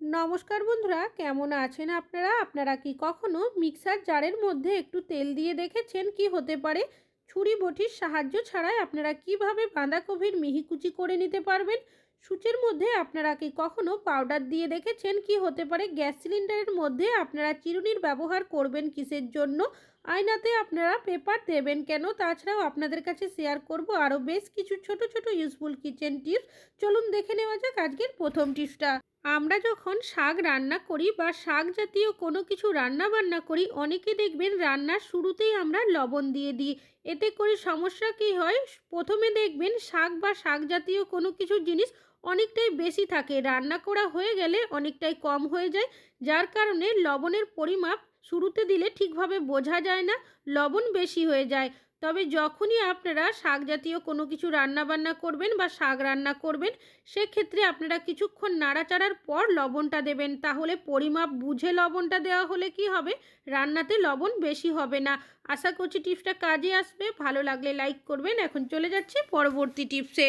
নমস্কার বন্ধুরা, কেমন আছেন আপনারা? আপনারা কি কখনো মিক্সার জারের মধ্যে একটু তেল দিয়ে দেখেছেন কি হতে পারে? ছুরি বটির সাহায্য ছাড়াই আপনারা কীভাবে বাঁধাকপির মিহিকুচি করে নিতে পারবেন? সূচের মধ্যে আপনারা কি কখনো পাউডার দিয়ে দেখেছেন কি হতে পারে? গ্যাস সিলিন্ডারের মধ্যে আপনারা চিরুনির ব্যবহার করবেন কিসের জন্য? আয়নাতে আপনারা পেপার দেবেন কেন? তাছাড়াও আপনাদের কাছে শেয়ার করব আরও বেশ কিছু ছোট ছোট ইউজফুল কিচেন টিপস চলুন দেখে নেওয়া যাক আজকের প্রথম টিপসটা আমরা যখন শাক রান্না করি বা শাক জাতীয় কোনো কিছু রান্না বান্না করি, অনেকে দেখবেন রান্নার শুরুতেই আমরা লবণ দিয়ে দিই। এতে করে সমস্যা কী হয়? প্রথমে দেখবেন শাক বা শাক জাতীয় কোনো কিছু জিনিস অনেকটাই বেশি থাকে। রান্না করা হয়ে গেলে অনেকটাই কম হয়ে যায়, যার কারণে লবণের পরিমাপ শুরুতে দিলে ঠিকভাবে বোঝা যায় না, লবণ বেশি হয়ে যায়। তবে যখনই আপনারা শাক জাতীয় কোনো কিছু রান্না বান্না করবেন বা শাক রান্না করবেন, সেক্ষেত্রে আপনারা কিছুক্ষণ নাড়াচাড়ার পর লবণটা দেবেন। তাহলে পরিমাপ বুঝে লবণটা দেওয়া হলে কি হবে? রান্নাতে লবণ বেশি হবে না। আশা করছি টিপসটা কাজে আসবে। ভালো লাগলে লাইক করবেন। এখন চলে যাচ্ছে পরবর্তী টিপসে।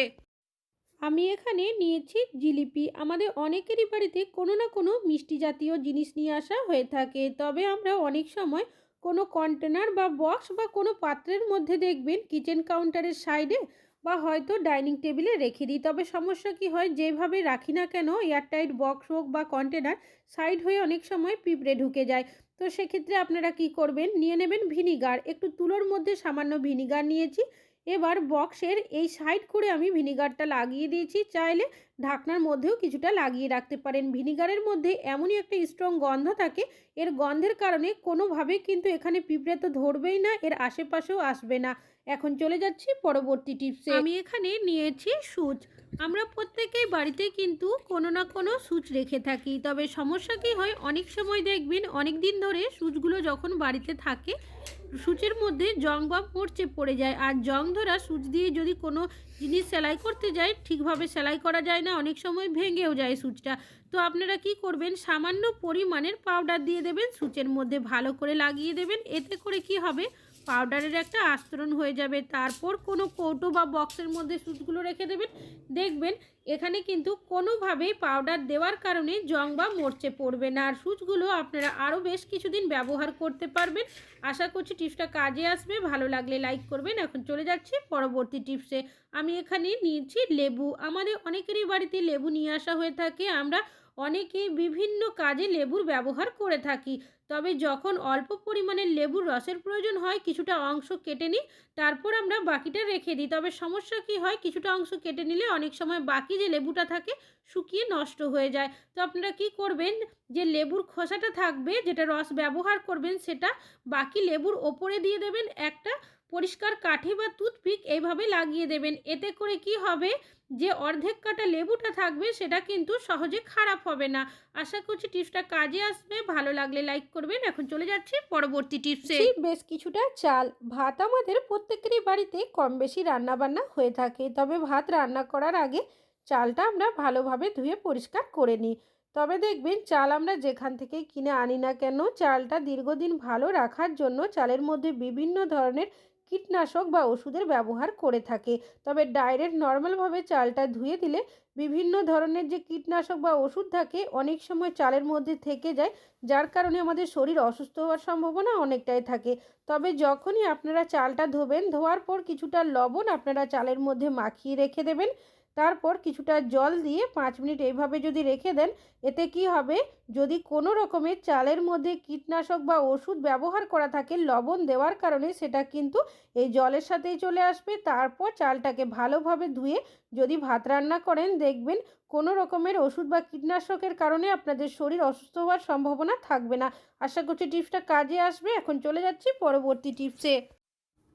আমি এখানে নিয়েছি জিলিপি। আমাদের অনেকেরই বাড়িতে কোনো না কোনো মিষ্টি জাতীয় জিনিস নিয়ে আসা হয়ে থাকে। তবে আমরা অনেক সময় কোনো কন্টেনার বা বক্স বা কোনো পাত্রের মধ্যে দেখবেন কিচেন কাউন্টারের সাইডে বা হয়তো ডাইনিং টেবিলে রেখে দিই। তবে সমস্যা কি হয়? যেভাবে রাখি না কেন এয়ারটাইট বক্স হোক বা কন্টেনার সাইড হয়ে অনেক সময় পিঁপড়ে ঢুকে যায়। তো সেক্ষেত্রে আপনারা কি করবেন? নিয়ে নেবেন ভিনিগার একটু তুলোর মধ্যে সামান্য ভিনিগার নিয়েছি। এবার বক্সের এই সাইড করে আমি ভিনিগারটা লাগিয়ে দিয়েছি। চাইলে ঢাকনার মধ্যেও কিছুটা লাগিয়ে রাখতে পারেন। ভিনিগারের মধ্যে এমনই একটা স্ট্রং গন্ধ থাকে, এর গন্ধের কারণে কোনোভাবে কিন্তু এখানে পিঁপড়ে তো ধরবেই না, এর আশেপাশেও আসবে না। এখন চলে যাচ্ছি পরবর্তী টিপসে। আমি এখানে নিয়েছি সুচ। আমরা প্রত্যেকেই বাড়িতে কিন্তু কোনো না কোনো সুচ রেখে থাকি। তবে সমস্যা কী হয়, অনেক সময় দেখবেন অনেক দিন ধরে সুচগুলো যখন বাড়িতে থাকে, সূচের মধ্যে জং বা মরচে পড়ে যায়। আর জং ধরা সূচ দিয়ে যদি কোনো জিনিস সেলাই করতে যায়, ঠিকভাবে সেলাই করা যায় না, অনেক সময় ভেঙেও যায় সূচটা। তো আপনারা কি করবেন, সামান্য পরিমাণের পাউডার দিয়ে দেবেন, সূচের মধ্যে ভালো করে লাগিয়ে দেবেন, এতে করে কি হবে পাউডারের একটা আস্তরণ হয়ে যাবে। তারপর কোনো কৌটো বা বক্সের মধ্যে সুচগুলো রেখে দেবেন। দেখবেন এখানে কিন্তু কোনোভাবেই পাউডার দেওয়ার কারণে জং বা মরচে পড়বে না। আর সুচগুলো আপনারা আরও বেশ কিছুদিন ব্যবহার করতে পারবেন। আশা করছি টিপসটা কাজে আসবে। ভালো লাগলে লাইক করবেন। এখন চলে যাচ্ছি পরবর্তী টিপসে। আমি এখানে নিয়েছি লেবু। আমাদের অনেকেরই বাড়িতে লেবু নিয়ে আসা হয়ে থাকে। আমরা অনেকেই বিভিন্ন কাজে লেবুর ব্যবহার করে থাকি। তবে যখন অল্প পরিমাণে লেবুর রসের প্রয়োজন হয়, কিছুটা অংশ কেটে নিই, তারপর আমরা বাকিটা রেখে দিই। তবে সমস্যা কি হয়, কিছুটা অংশ কেটে নিলে অনেক সময় বাকি যে লেবুটা থাকে, শুকিয়ে নষ্ট হয়ে যায়। তো আপনারা কি করবেন, যে লেবুর খোসাটা থাকবে, যেটা রস ব্যবহার করবেন, সেটা বাকি লেবুর ওপরে দিয়ে দেবেন। একটা পরিষ্কার কাঠি বা টুথপিক এইভাবে লাগিয়ে দেবেন। এতে করে কি হবে? যে অর্ধেক কাটা লেবুটা থাকবে, সেটা কিন্তু সহজে খারাপ হবে না। আশা করছি টিপসটা কাজে আসবে। ভালো লাগলে লাইক করবেন। এখন চলে যাচ্ছি পরবর্তী টিপসে। বেশ কিছুটা চাল। ভাত আমাদের প্রত্যেকেরই বাড়িতে কম বেশি রান্নাবান্না হয়ে থাকে। তবে ভাত রান্না করার আগে চালটা আমরা ভালোভাবে ধুয়ে পরিষ্কার করে নিই। তবে দেখবেন চাল আমরা যেখান থেকে কিনে আনি না কেন, চালটা দীর্ঘদিন ভালো রাখার জন্য চালের মধ্যে বিভিন্ন ধরনের কীটনাশক বা ওষুধের ব্যবহার করে থাকে। তবে ডাইরেক্ট নর্মালভাবে চালটা ধুয়ে দিলে বিভিন্ন ধরনের যে কীটনাশক বা ওষুধ থাকে, অনেক সময় চালের মধ্যে থেকে যায়, যার কারণে আমাদের শরীর অসুস্থ হওয়ার সম্ভাবনা অনেকটাই থাকে। তবে যখনই আপনারা চালটা ধোবেন, ধোয়ার পর কিছুটা লবণ আপনারা চালের মধ্যে মাখিয়ে রেখে দেবেন। তারপর কিছুটা জল দিয়ে পাঁচ মিনিট এইভাবে যদি রেখে দেন, এতে কি হবে? যদি কোনো রকমের চালের মধ্যে কীটনাশক বা ওষুধ ব্যবহার করা থাকে, লবণ দেওয়ার কারণে সেটা কিন্তু এই জলের সাথেই চলে আসবে। তারপর চালটাকে ভালোভাবে ধুয়ে যদি ভাত রান্না করেন, দেখবেন কোনো রকমের ওষুধ বা কীটনাশকের কারণে আপনাদের শরীর অসুস্থ হওয়ার সম্ভাবনা থাকবে না। আশা করছি টিপসটা কাজে আসবে। এখন চলে যাচ্ছি পরবর্তী টিপসে।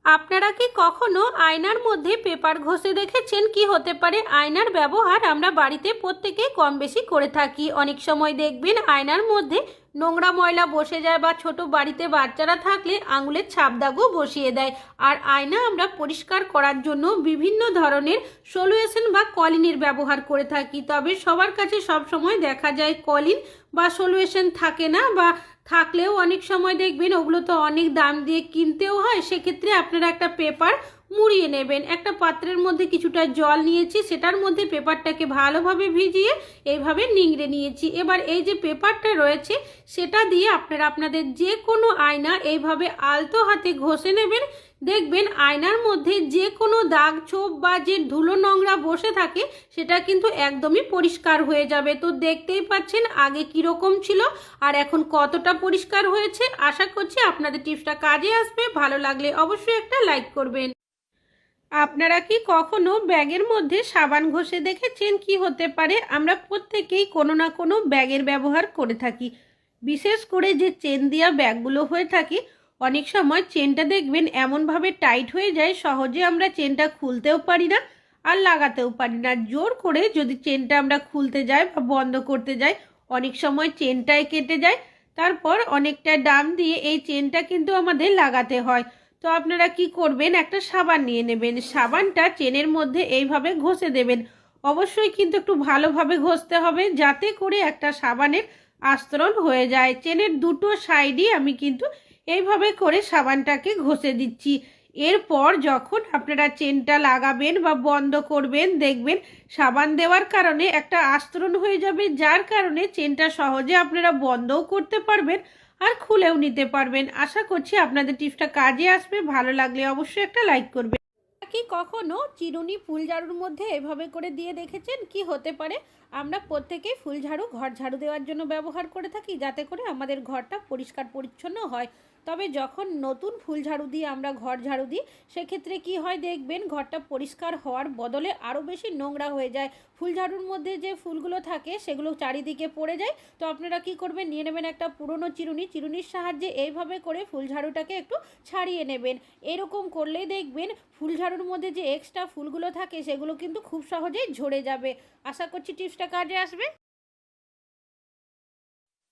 আপনারা কি কখনো আয়নার মধ্যে পেপার ঘষে দেখেছেন কি হতে পারে? আয়নার ব্যবহার আমরা বাড়িতে প্রত্যেকেই কম বেশি করে থাকি। অনেক সময় দেখবেন আয়নার মধ্যে নোংরা ময়লা বসে যায় বা ছোট বাড়িতে বাচ্চারা থাকলে আঙুলের ছাপ দাগও বসিয়ে দেয়। আর আয়না আমরা পরিষ্কার করার জন্য বিভিন্ন ধরনের সলুয়েশন বা কলিনের ব্যবহার করে থাকি। তবে সবার কাছে সব সময় দেখা যায় কলিন বা সলুয়েশন থাকে না বা থাকলেও অনেক সময় দেখবেন ওগুলো তো অনেক দাম দিয়ে কিনতেও হয়, সেক্ষেত্রে আপনারা একটা পেপার মুড়িয়ে নেবেন। একটা পাত্রের মধ্যে কিছুটা জল নিয়েছি, সেটার মধ্যে পেপারটাকে ভালোভাবে ভিজিয়ে এইভাবে নিংড়ে নিয়েছি। এবার এই যে পেপারটা রয়েছে, সেটা দিয়ে আপনারা আপনাদের যে কোনো আয়না এইভাবে আলতো হাতে ঘষে নেবেন দেখবেন আয়নার মধ্যে যে কোনো দাগ ছোপ বা যে ধুলো নোংরা বসে থাকে, সেটা কিন্তু একদমই পরিষ্কার হয়ে যাবে। তো দেখতেই পাচ্ছেন আগে কীরকম ছিল আর এখন কতটা পরিষ্কার হয়েছে। আশা করছি আপনাদের টিপসটা কাজে আসবে। ভালো লাগলে অবশ্যই একটা লাইক করবেন। আপনারা কি কখনো ব্যাগের মধ্যে সাবান ঘষে দেখেছেন কি হতে পারে? আমরা প্রত্যেকেই কোনো না কোনো ব্যাগের ব্যবহার করে থাকি। বিশেষ করে যে চেন দেওয়া ব্যাগগুলো হয়ে থাকে অনেক সময় চেনটা দেখবেন এমনভাবে টাইট হয়ে যায়, সহজে আমরা চেনটা খুলতেও পারি না আর লাগাতেও পারি না। জোর করে যদি চেনটা আমরা খুলতে যাই বা বন্ধ করতে যাই, অনেক সময় চেনটাই কেটে যায়। তারপর অনেকটা দাম দিয়ে এই চেনটা কিন্তু আমাদের লাগাতে হয়। তো আপনারা কি করবেন? একটা সাবান নিয়ে নেবেন। সাবানটা চেনের মধ্যে এইভাবে ঘষে দেবেন। অবশ্যই কিন্তু একটু ভালোভাবে ঘষতে হবে যাতে করে একটা সাবানের আস্তরণ হয়ে যায়। চেনের দুটো সাইডই আমি কিন্তু এইভাবে করে সাবানটাকে ঘষে দিচ্ছি। এরপর যখন আপনারা চেনটা লাগাবেন বা বন্ধ করবেন, দেখবেন সাবান দেওয়ার কারণে একটা আস্তরণ হয়ে যাবে, যার কারণে চেনটা সহজে আপনারা বন্ধও করতে পারবেন আর খুলেও নিতে পারবেন। আশা করছি আপনাদের টিপসটা কাজে আসবে। ভালো লাগলে অবশ্যই একটা লাইক করবেন। কি কখনো চিরুনি ফুল ঝাড়ুর মধ্যে এভাবে করে দিয়ে দেখেছেন? কি হতে পারে? আমরা প্রত্যেকেই ফুল ঝাড়ু, ঘর ঝাড়ু দেওয়ার জন্য ব্যবহার করে থাকি যাতে করে আমাদের ঘরটা পরিষ্কার পরিচ্ছন্ন হয়। তবে যখন নতুন ফুল ঝাড়ু দিয়ে আমরা ঘর ঝাড়ু দিই, সেক্ষেত্রে কি হয় দেখবেন ঘরটা পরিষ্কার হওয়ার বদলে আরও বেশি নোংরা হয়ে যায়। ফুল ঝাড়ুর মধ্যে যে ফুলগুলো থাকে, সেগুলো চারিদিকে পড়ে যায়। তো আপনারা কি করবেন? নিয়ে নেবেন একটা পুরনো চিরুনি। চিরুনির সাহায্যে এইভাবে করে ফুল ঝাড়ুটাকে একটু ছাড়িয়ে নেবেন। এরকম করলেই দেখবেন ফুল ঝাড়ুর মধ্যে যে এক্সট্রা ফুলগুলো থাকে, সেগুলো কিন্তু খুব সহজেই ঝরে যাবে। আশা করছি টিপসটা কাজে আসবে।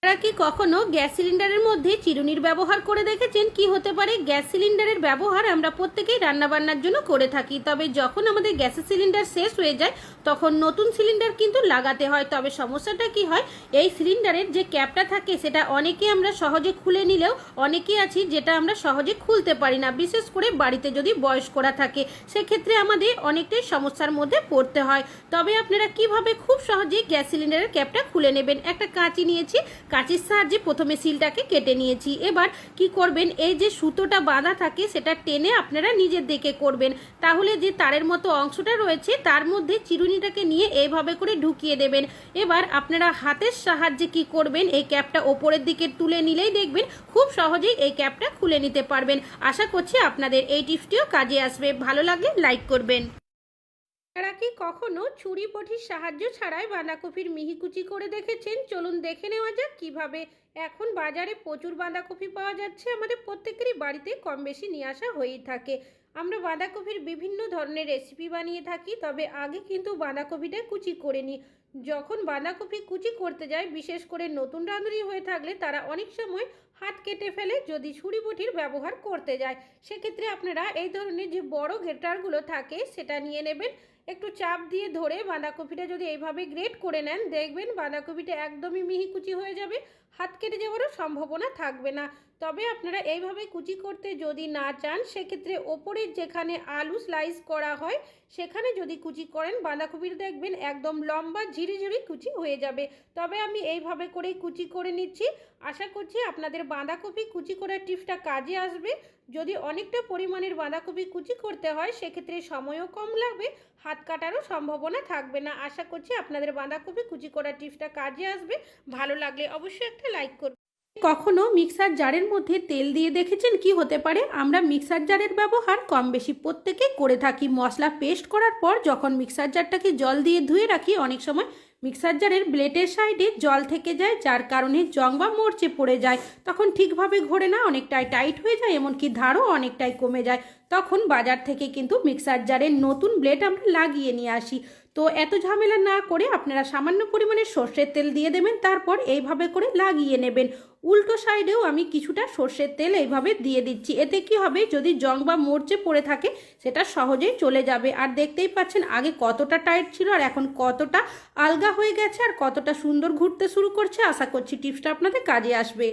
আপনারা কি কখনো গ্যাস সিলিন্ডারের মধ্যে চিরুনির ব্যবহার করে দেখেছেন? কি হতে পারে? গ্যাস সিলিন্ডারের ব্যবহার আমরা প্রত্যেকেই রান্নাবান্নার জন্য করে থাকি। তবে যখন আমাদের গ্যাসের সিলিন্ডার শেষ হয়ে যায়, তখন নতুন সিলিন্ডার কিন্তু লাগাতে হয়। তবে সমস্যাটা কি হয়? এই সিলিন্ডারের যে ক্যাপটা থাকে, সেটা অনেকে আমরা সহজে খুলে নিলেও অনেকেই আছি যেটা আমরা সহজে খুলতে পারি না। বিশেষ করে বাড়িতে যদি বয়স্করা থাকে, সেক্ষেত্রে আমাদের অনেকটাই সমস্যার মধ্যে পড়তে হয়। তবে আপনারা কীভাবে খুব সহজেই গ্যাস সিলিন্ডারের ক্যাপটা খুলে নেবেন? একটা কাঁচি নিয়েছি। কাঁচির সাহায্যে প্রথমে সিলটাকে কেটে নিয়েছি। এবার কি করবেন? এই যে সুতোটা বাঁধা থাকে, সেটা টেনে আপনারা নিজের দিকে করবেন। তাহলে যে তারের মতো অংশটা রয়েছে, তার মধ্যে চিরুনিটাকে নিয়ে এইভাবে করে ঢুকিয়ে দেবেন। এবার আপনারা হাতের সাহায্যে কি করবেন? এই ক্যাপটা ওপরের দিকে তুলে নিলেই দেখবেন খুব সহজেই এই ক্যাপটা খুলে নিতে পারবেন। আশা করছি আপনাদের এই টিপসটিও কাজে আসবে। ভালো লাগলে লাইক করবেন। আপনারা কি কখনো ছুরি বটির সাহায্য ছাড়াই বাঁধাকপির মিহিকুচি করে দেখেছেন? চলুন দেখে নেওয়া যাক কীভাবে এখন বাজারে প্রচুর বাঁধাকপি পাওয়া যাচ্ছে। আমাদের প্রত্যেকেরই বাড়িতে কম বেশি নিয়ে আসা হয়েই থাকে। আমরা বাঁধাকপির বিভিন্ন ধরনের রেসিপি বানিয়ে থাকি, তবে আগে কিন্তু বাঁধাকপিটা কুচি করে নিই। যখন বাঁধাকপি কুচি করতে যায়, বিশেষ করে নতুন রাঁধুনি হয়ে থাকলে তারা অনেক সময় হাত কেটে ফেলে যদি ছুরি বটির ব্যবহার করতে যায়। সেক্ষেত্রে আপনারা এই ধরনের যে বড় গ্রেটারগুলো থাকে, সেটা নিয়ে নেবেন। একটু চাপ দিয়ে ধরে বাঁধাকপিটা যদি এইভাবে গ্রেট করে নেন, দেখবেন বাঁধাকপিটা একদমই মিহিকুচি হয়ে যাবে, হাত কেটে যাওয়ারও সম্ভাবনা থাকবে না। তবে আপনারা এইভাবে কুচি করতে যদি না চান, সেক্ষেত্রে ওপরের যেখানে আলু স্লাইস করা হয়, সেখানে যদি কুচি করেন, বাঁধাকপির দেখবেন একদম লম্বা ঝিরিঝিরি কুচি হয়ে যাবে। তবে আমি এইভাবে করেই কুচি করে নিচ্ছি। আশা করছি আপনাদের বাঁধাকপি কুচি করার টিপসটা কাজে আসবে। যদি অনেকটা পরিমাণের বাঁধাকপি কুচি করতে হয়, সেক্ষেত্রে সময়ও কম লাগবে, হাত কাটারও সম্ভাবনা থাকবে না। আশা করছি আপনাদের বাঁধাকপি কুচি করার টিপসটা কাজে আসবে। ভালো লাগলে অবশ্যই একটা লাইক করবেন। কখনো মিক্সার জারের মধ্যে তেল দিয়ে দেখেছেন কি হতে পারে? আমরা মিক্সার জারের ব্যবহার কম বেশি প্রত্যেকেই করে থাকি। মশলা পেস্ট করার পর যখন মিক্সার জারটাকে জল দিয়ে ধুয়ে রাখি, অনেক সময় মিক্সার জারের ব্লেডের সাইডে জল থেকে যায়, যার কারণে জং বা মরচে পড়ে যায়। তখন ঠিকভাবে ঘোরে না, অনেকটাই টাইট হয়ে যায়, এমনকি ধারও অনেকটাই কমে যায়। তখন বাজার থেকে কিন্তু মিক্সার জারের নতুন ব্লেড আমরা লাগিয়ে নিয়ে আসি। তো এত ঝামেলা না করে আপনারা সামান্য পরিমাণে সর্ষের তেল দিয়ে দেবেন, তারপর এইভাবে করে লাগিয়ে নেবেন। উল্টো সাইডেও আমি কিছুটা সর্ষের তেল এইভাবে দিয়ে দিচ্ছি। এতে কি হবে, যদি জং বা মরচে পড়ে থাকে, সেটা সহজেই চলে যাবে। আর দেখতেই পাচ্ছেন, আগে কতটা টাইট ছিল আর এখন কতটা আলগা হয়ে গেছে আর কতটা সুন্দর ঘুরতে শুরু করছে। আশা করছি টিপসটা আপনাদের কাজে আসবে।